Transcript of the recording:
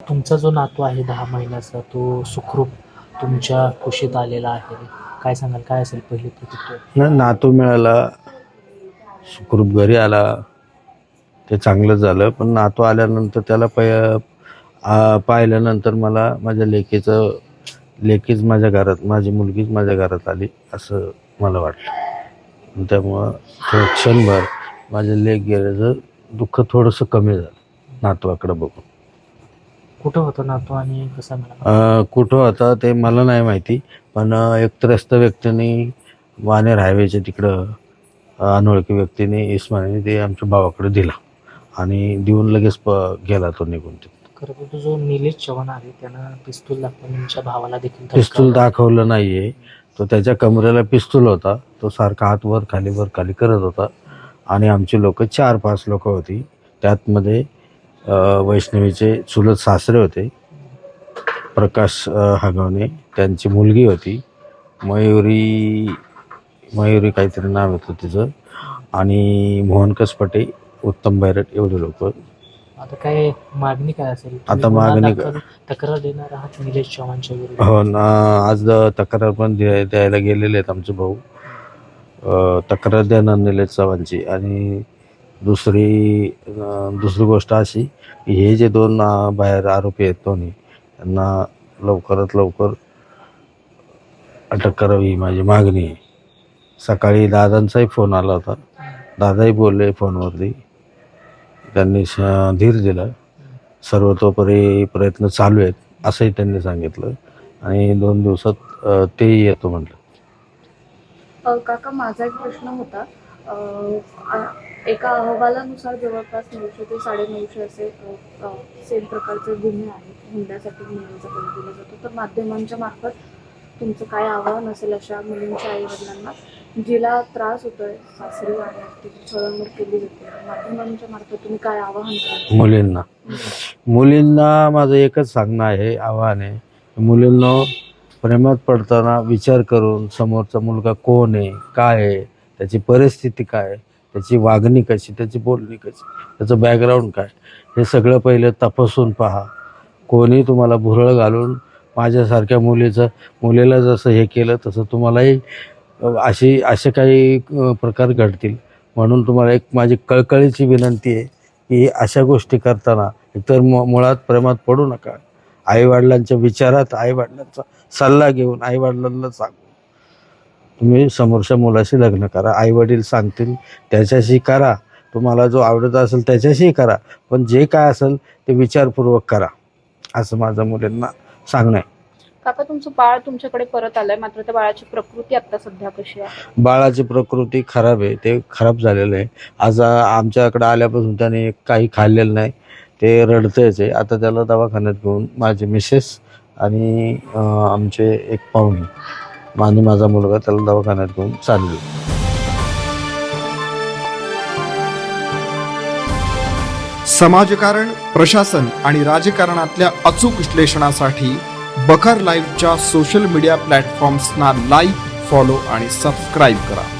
तुमचा जो नातू आहे दहा महिन्याचा तो सुखरूप तुमच्या कुशीत आलेला आहे. काय सांगाल? काय असेल पहिली प्रतिक्रिया? नातू मिळाला सुखरूप घरी आला ते चांगलं झालं पण नातू आल्यानंतर त्याला पै आ, पाहिल्यानंतर मला माझ्या लेकीचं लेकीच माझ्या घरात माझी मुलगीच माझ्या घरात आली असं मला वाटलं. त्यामुळं थोडं क्षणभर माझ्या लेक गेल्याचं दुःख थोडंसं कमी झालं नातवाकडं बघून. कुठं होतं नातू आणि कसा अ, कुठं होता ते मला नाही माहिती पण अ, एक त्रस्त व्यक्तीने वानेर हायवेच्या तिकडं अ, अनोळखी व्यक्तीने इस्माने ते आमच्या भावाकडे दिला. आणि देऊन लगेच प गेला तो निघून ते खरं तर तो जो निलेश चव्हाण आहे त्यानं पिस्तूल दाखवून तुमच्या भावाला देखील पिस्तूल. दाखवलं नाहीये. तो त्याच्या कमरेला पिस्तूल होता. तो सारखा हात वर खाली वर खाली करत होता. आणि आमची लोक चार पाच लोक होती. त्यातमध्ये वैष्णवीचे चुलत सासरे होते. प्रकाश हागवणे. त्यांची मुलगी होती. मयुरी मयुरी काहीतरी नाव होतं तिचं. आणि मोहन कसपटे उत्तम बैरट एवढे लोक. आता काय मागणी काय असेल? आता मागणी तक्रार देणार आहात निलेश चव्हाणच्या विरुद्ध हो ना आज तक्रार पण द्या- द्यायला गेलेले आहेत आमचे भाऊ. तक्रार देणार निलेश चव्हाणची. आणि दुसरी दुसरी गोष्ट अशी की हे जे दोन बाहेर आरोपी आहेत दोन्ही त्यांना लवकरात लवकर अटक करावी माझी मागणी आहे. सकाळी दादांचाही फोन आला होता. दादाही बोलले फोनवरती. त्यांनी श- धीर दिला. सर्वतोपरी प्रयत्न चालू आहेत असंही त्यांनी सांगितलं. आणि दोन दिवसात तेही येतो म्हटलं. काका माझा एक प्रश्न होता. एका अहवालानुसार जवळपास नऊशे ते साडेनऊशे असे सेम प्रकारचे गुन्हे आहेत हुंड्यासाठी गुन्ह्यांचा कमी दिला जातो. तर माध्यमांच्या मार्फत तुमचं काय आव्हान असेल अशा मुलींच्या आई वडिलांना जिला त्रास होतोय सासरी आहे तिची छळवणूक केली जाते. माध्यमांच्या मार्फत तुम्ही काय आवाहन कराल? मुलींना. मुलींना माझं एकच सांगणं आहे आव्हान आहे. मुलींना प्रेमात पडताना विचार करून समोरचा मुलगा कोण आहे काय आहे त्याची परिस्थिती काय आहे, त्याची वागणी कशी त्याची बोलणी कशी त्याचं बॅकग्राऊंड काय हे सगळं पहिलं तपासून पहा. कोणी तुम्हाला भुरळ घालून माझ्यासारख्या मुलीचं मुलीला जसं हे केलं तसं तुम्हालाही अशी असे काही प्रकार घडतील. म्हणून तुम्हाला एक माझी कळकळीची विनंती आहे की अशा गोष्टी करताना एकतर मु मुळात प्रेमात पडू नका. आईवडिलांच्या विचारात आईवडिलांचा सल्ला घेऊन आईवडिलांना सांगू. तुम्ही समोरच्या मुलाशी लग्न करा आईवडील सांगतील त्याच्याशी करा. तुम्हाला जो आवडत असेल त्याच्याशी करा. पण जे काय असेल ते विचारपूर्वक करा. असं माझं मुलींना सांगणं आहे. काका तुमचं बाळ तुमच्याकडे परत आलंय मात्र त्या बाळाची प्रकृती आता सध्या कशी आहे? बाळाची प्रकृती खराब आहे ते खराब झालेलं आहे. आज आमच्याकडे आल्यापासून त्याने काही खाल्लेलं नाही ते रडतंयच आहे. आता त्याला दवाखान्यात घेऊन माझे मिसेस आणि आमचे एक पाहुणे. आणि माझा मुलगा त्याला दवाखान्यात घेऊन चाललो. समाजकारण प्रशासन आणि राजकारणातल्या अचूक विश्लेषणासाठी बखर लाईव्हच्या सोशल मीडिया प्लॅटफॉर्म्सना लाईक फॉलो आणि सबस्क्राईब करा.